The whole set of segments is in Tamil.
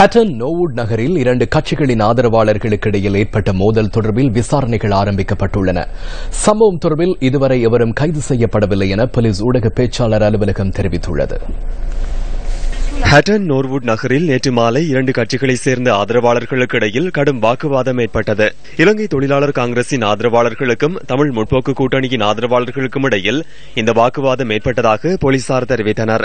ஹட்டன் நோவுட் நகரில் இரண்டு கட்சிகளின் ஆதரவாளர்களுக்கு இடையில் ஏற்பட்ட மோதல் தொடர்பில் விசாரணைகள் ஆரம்பிக்கப்பட்டுள்ளன. சம்பவம் தொடர்பில் இதுவரை எவரும் கைது செய்யப்படவில்லை என போலீஸ் ஊடக பேச்சாளர் அலுவலகம் தெரிவித்துள்ளது. ஹட்டன் நோர்வுட் நகரில் நேற்று மாலை இரண்டு கட்சிகளைச் சேர்ந்த ஆதரவாளர்களுக்கு இடையில் கடும் வாக்குவாதம் ஏற்பட்டது. இலங்கை தொழிலாளர் காங்கிரசின் ஆதரவாளர்களுக்கும் தமிழ் முற்போக்கு கூட்டணியின் ஆதரவாளர்களுக்கும் இடையில் இந்த வாக்குவாதம் ஏற்பட்டதாக போலீசார் தெரிவித்தனர்.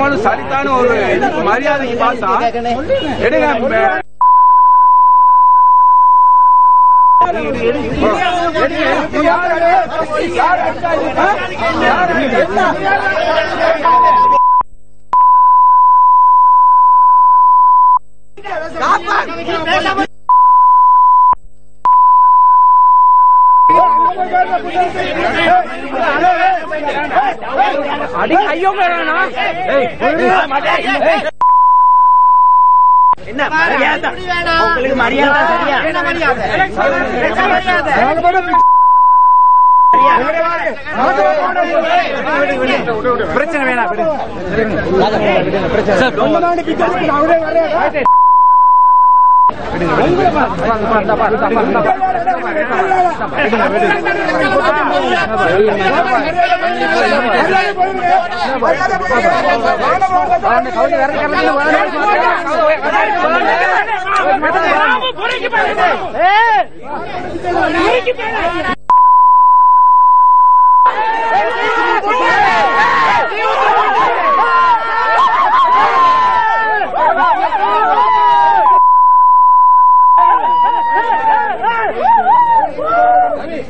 நம்மளும் சரித்தான ஒரு மரியாதைக்கு பார்த்தா எடுங்க அடி ஐயோ என்ன மரியாதை உங்களுக்கு மரியாதை சரியா பிரச்சனை வேணாம் போறீங்க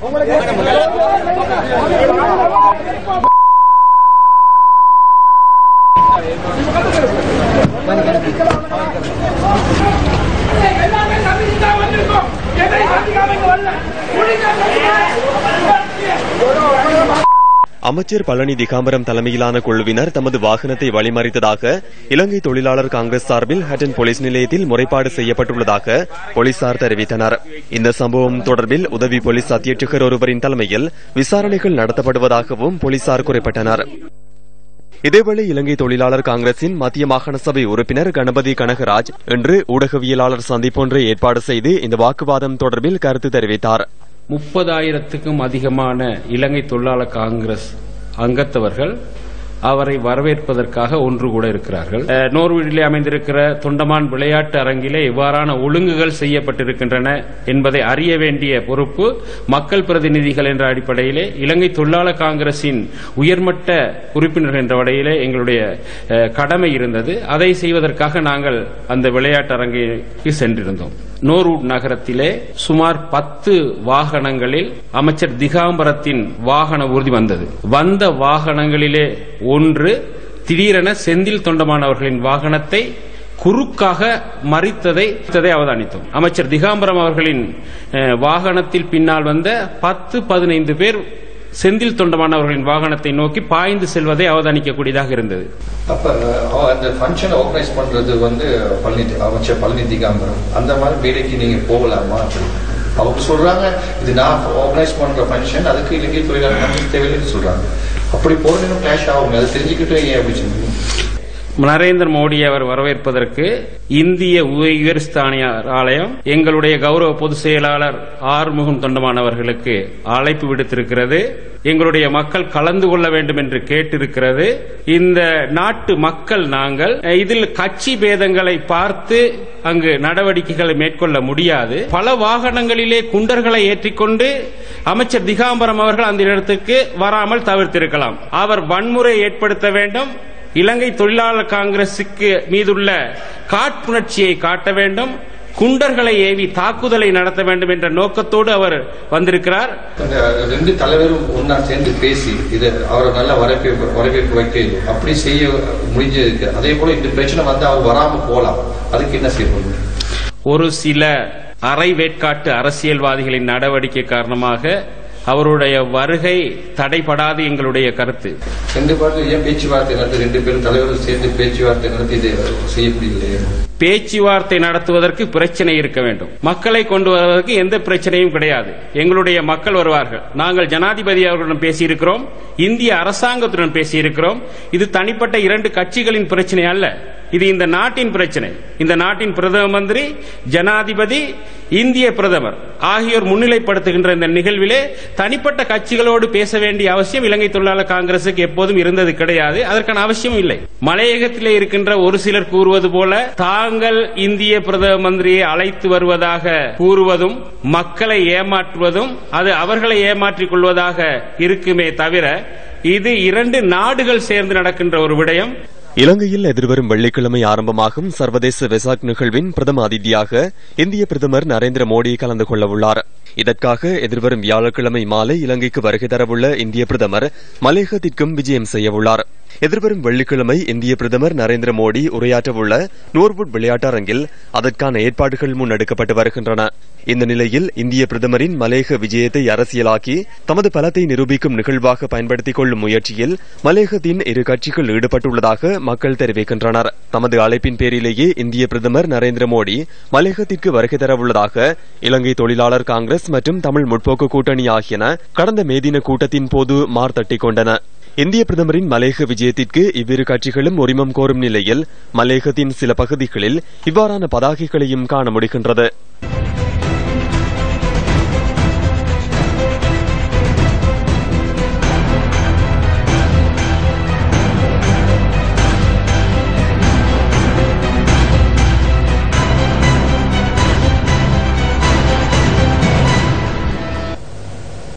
உங்களுக்கு அமைச்சர் பழனி திகாம்பரம் தலைமையிலான குழுவினர் தமது வாகனத்தை வழிமறித்ததாக இலங்கை தொழிலாளர் காங்கிரஸ் சார்பில் ஹட்டன் போலீஸ் நிலையத்தில் முறைப்பாடு செய்யப்பட்டுள்ளதாக போலீசார் தெரிவித்தனர். இந்த சம்பவம் தொடர்பில் உதவி போலீஸ் அத்தியட்சகர் ஒருவரின் தலைமையில் விசாரணைகள் நடத்தப்படுவதாகவும் போலீசார் குறிப்பிட்டனர். இதேவேளை இலங்கை தொழிலாளர் காங்கிரசின் மத்திய மாகாண சபை உறுப்பினர் கணபதி கனகராஜ் இன்று ஊடகவியலாளர் சந்திப்பொன்றை ஏற்பாடு செய்து இந்த வாக்குவாதம் தொடர்பில் கருத்து தெரிவித்தார். முப்பதாயிரத்துக்கும் அதிகமான இலங்கை தொழிலாளர் காங்கிரஸ் அங்கத்தவர்கள் அவரை வரவேற்பதற்காக ஒன்று கூட இருக்கிறார்கள். நோர்வீடிலே அமைந்திருக்கிற தொண்டமான் விளையாட்டு அரங்கிலே இவ்வாறான ஒழுங்குகள் செய்யப்பட்டிருக்கின்றன என்பதை அறிய வேண்டிய பொறுப்பு மக்கள் பிரதிநிதிகள் என்ற அடிப்படையிலே இலங்கை தொழிலாளர் காங்கிரசின் உயர்மட்ட உறுப்பினர்கள் என்ற வகையிலே எங்களுடைய கடமை இருந்தது. அதை செய்வதற்காக நாங்கள் அந்த விளையாட்டு அரங்கிற்கு சென்றிருந்தோம். நோர்வுட் நகரத்திலே சுமார் பத்து வாகனங்களில் அமைச்சர் திகாம்பரத்தின் வாகன ஊர்தி வந்தது. வந்த வாகனங்களிலே ஒன்று திடீரென செந்தில் தொண்டமான் அவர்களின் வாகனத்தை குறுக்காக மறித்ததை அவதானித்தோம். அமைச்சர் திகாம்பரம் அவர்களின் வாகனத்தில் பின்னால் வந்த பத்து பதினைந்து பேர் செந்தில் தொண்டமானவர்களின் வாகனத்தை நோக்கி பாய்ந்து செல்வதை அவதானிக்கக்கூடியதாக இருந்தது. அப்ப அந்த ஃபங்க்ஷன் ஆர்கனைஸ் பண்றது வந்து பழனி அமைச்சர் பழனி திகாம்பரம். அந்த மாதிரி மேடைக்கு நீங்க போகலாமா? அவங்க சொல்றாங்க இது நான் ஆர்கனைஸ் பண்ற ஃபங்க்ஷன் அதுக்கு இலங்கை தொழிலாளர் தேவையில்லைன்னு சொல்றாங்க. அப்படி போறதுன்னு கிளாஷ் ஆகும் அதை தெரிஞ்சுக்கிட்டு ஏன் அப்படி சொன்னீங்க நரேந்திர மோடி அவர் வரவேற்பதற்கு இந்திய உயர்ஸ்தானியார் ஆலயம் எங்களுடைய கௌரவ பொதுச் செயலாளர் ஆறுமுகம் தொண்டமான் அவர்களுக்கு அழைப்பு விடுத்திருக்கிறது. எங்களுடைய மக்கள் கலந்து கொள்ள வேண்டும் என்று கேட்டிருக்கிறது. இந்த நாட்டு மக்கள் நாங்கள் இதில் கட்சி பேதங்களை பார்த்து அங்கு நடவடிக்கைகளை மேற்கொள்ள முடியாது. பல வாகனங்களிலே குண்டர்களை ஏற்றிக்கொண்டு அமைச்சர் திகாம்பரம் அவர்கள் அந்த இடத்துக்கு வராமல் தவிர்த்திருக்கலாம். அவர் வன்முறை ஏற்படுத்த வேண்டும். இலங்கை தொழிலாளர் காங்கிரசுக்கு மீதுள்ள காட்புணர்ச்சியை காட்ட வேண்டும் குண்டர்களை ஏவி தாக்குதலை நடத்த வேண்டும் என்ற நோக்கத்தோடு அவர் வந்திருக்கிறார். ரெண்டு தலைவரும் ஒன்னா சேர்ந்து பேசி இதை அவரை நல்ல வரவேற்பு வரவேற்பு வைக்க அப்படி செய்ய முடிஞ்சதுக்கு அதே போல இந்த பிரச்சனை வந்து அவர் வராம போலாம். அதுக்கு என்ன செய்யணும் ஒரு சில அரை வேட்காட்டு அரசியல்வாதிகளின் நடவடிக்கை காரணமாக அவருடைய வருகை தடைபடாது எங்களுடைய கருத்து. ஏன் பேச்சுவார்த்தை நடத்தி ரெண்டு பேரும் தலைவரும் சேர்ந்து பேச்சுவார்த்தை நடத்தி இதை செய்ய முடியலையே பேச்சுவார்த்தை நடத்துவதற்கு பிரச்சனை இருக்க வேண்டும். மக்களை கொண்டு வருவதற்கு எந்த பிரச்சனையும் கிடையாது. எங்களுடைய மக்கள் வருவார்கள். நாங்கள் ஜனாதிபதி அவர்களுடன் பேசியிருக்கிறோம். இந்திய அரசாங்கத்துடன் பேசியிருக்கிறோம். இது தனிப்பட்ட இரண்டு கட்சிகளின் பிரச்சனை அல்ல. இது இந்த நாட்டின் பிரச்சனை. இந்த நாட்டின் பிரதம மந்திரி ஜனாதிபதி இந்திய பிரதமர் ஆகியோர் முன்னிலைப்படுத்துகின்ற இந்த நிகழ்விலே தனிப்பட்ட கட்சிகளோடு பேச வேண்டிய அவசியம் இலங்கை தொழிலாளர் காங்கிரசுக்கு எப்போதும் இருந்தது கிடையாது. அதற்கான அவசியம் இல்லை. மலையகத்திலே இருக்கின்ற ஒரு சிலர் கூறுவது போல தாங்கள் இந்திய பிரதம மந்திரியை அழைத்து வருவதாக கூறுவதும் மக்களை ஏமாற்றுவதும் அது அவர்களை ஏமாற்றிக் கொள்வதாக இருக்குமே தவிர இது இரண்டு நாடுகள் சேர்ந்து நடக்கின்ற ஒரு விடயம். இலங்கையில் எதிர்வரும் வெள்ளிக்கிழமை ஆரம்பமாகும் சர்வதேச வெசாக் நிகழ்வின் பிரதம அதிதியாக இந்திய பிரதமர் நரேந்திர மோடி கலந்து கொள்ள உள்ளார். இதற்காக எதிர்வரும் வியாழக்கிழமை மாலை இலங்கைக்கு வருகை தரவுள்ள இந்திய பிரதமர் மலேகத்திற்கும் விஜயம் செய்யவுள்ளார் எதிர்வரும் வெள்ளிக்கிழமை இந்திய பிரதமர் நரேந்திர மோடி உரையாற்றவுள்ள நோர்வுட் விளையாட்டரங்கில் அதற்கான ஏற்பாடுகள் முன்னெடுக்கப்பட்டு வருகின்றன. இந்த நிலையில் இந்திய பிரதமரின் மலேக விஜயத்தை அரசியலாக்கி தமது பலத்தை நிரூபிக்கும் நிகழ்வாக பயன்படுத்திக் கொள்ளும் முயற்சியில் மலேகத்தின் இரு கட்சிகள் ஈடுபட்டுள்ளதாக மக்கள் தெரிவிக்கின்றனர். தமது அழைப்பின் பேரிலேயே இந்திய பிரதமர் நரேந்திர மோடி மலேகத்திற்கு வருகை தரவுள்ளதாக இலங்கை தொழிலாளர் காங்கிரஸ் மற்றும் தமிழ் முற்போக்கு கூட்டணி ஆகியன கடந்த மேதின கூட்டத்தின் போது மார்த்தட்டிக் கொண்டன. இந்திய பிரதமரின் மலேக விஜயத்திற்கு இவ்விரு கட்சிகளும் உரிமம் கோரும் நிலையில் மலேகத்தின் சில பகுதிகளில் இவ்வாறான பதாகைகளையும் காண முடிகின்றது.